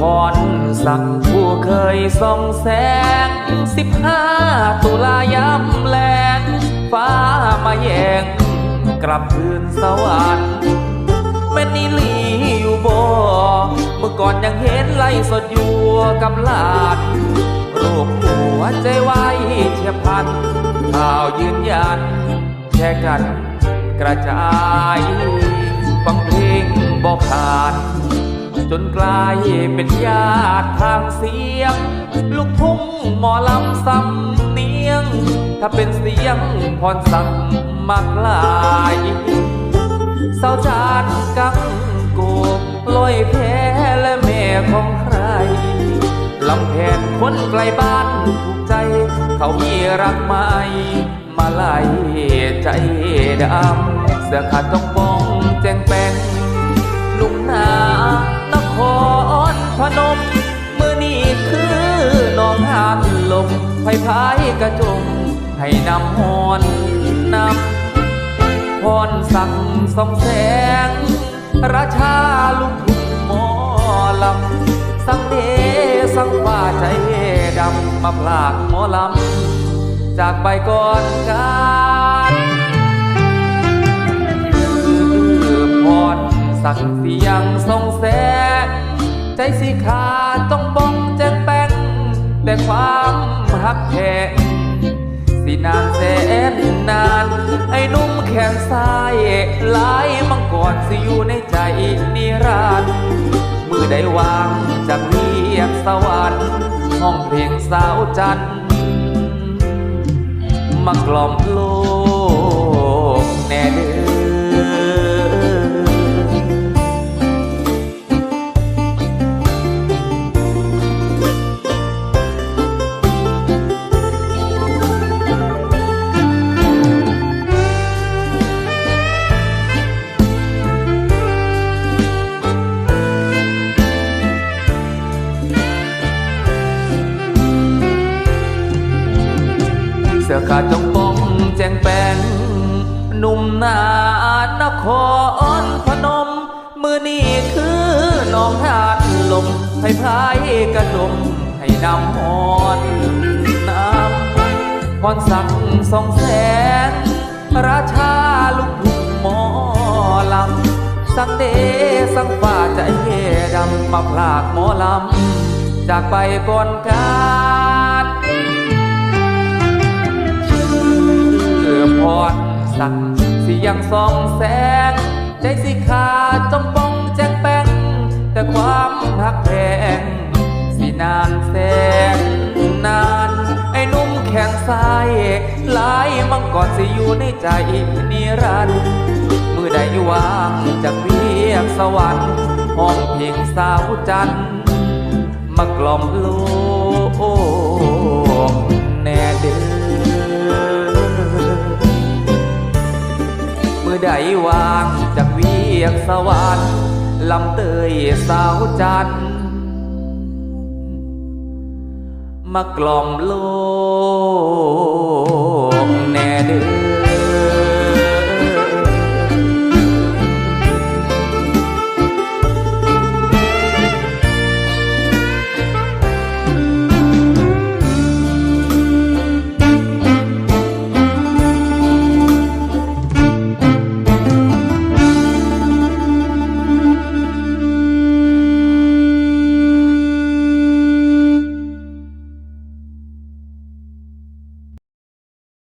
พรสั่งผู้เคยส่องแสงสิบห้าตุลายำแลงฟ้ามาแยงกลับคืนสวรรค์แม่นิลีอยู่บ่เมื่อก่อนยังเห็นไล่สดอยู่กับหลานโรคหัวใจไว้เฉียบพันข่าวยืนยันแชร์กันกระจายฟังเพลงบอกขาด จนกลายเป็นญาติทางเสียง ลูกทุ่งหมอลำซ้ำเนียง ถ้าเป็นเสียงพรสั่งมากลายสาวจานกังกบลอยแพ้และแม่ของใครลำแผนคนไกลบ้านถูกใจ เขามีรักใหม่มาไล่ใจดำเสื้อขาดต้องบ้องแจงแป พายกระจงให้นำหอนนำพรสั่งสองแสงราชาลุกทุ่งหมอลำสังเดสังว่าใจดำมาพลากหมอลำจากไปก่อนการคือพรสั่งเสียงสองแสงใจสิขาดต้องบ้องแจ้งแป้งแต่ความ แพงสินานแสนนาน ไอ้นุ่มแขนซ้ายลายมังกรสิอยู่ในใจนิรันดร์มือได้วางจากเรียกสวรรค์ห้องเพลงสาวจันทร์มากล่อมโลกแน่เด้อ ขาจงปองแจงแป้งหนุ่มนานครพนม มือนี่คือน้องหาดลมให้พายกระดมให้นำหอนน้ำพรสั่งสองแสน ราชาลูกทุ่งหมอลำ สังเดสังฟ้าใจดำมาพลากหมอลำ จากไปก่อนกา สั่งสียงสองแสง ใจสิขาดจมปองแจงแป้งแต่ความหักแพงสินานแสนนาน ไอ้นุ่มแขนซ้ายหลายมังกรสิอยู่ในใจนิรันดร์มือใดว่างจากเรียกสวรรค์ห้องเพียงสาวจันทร์มากล่อมโล ใดวางจากเวียกสวรรค์ลำเตยสาวจันมากล่อมโลก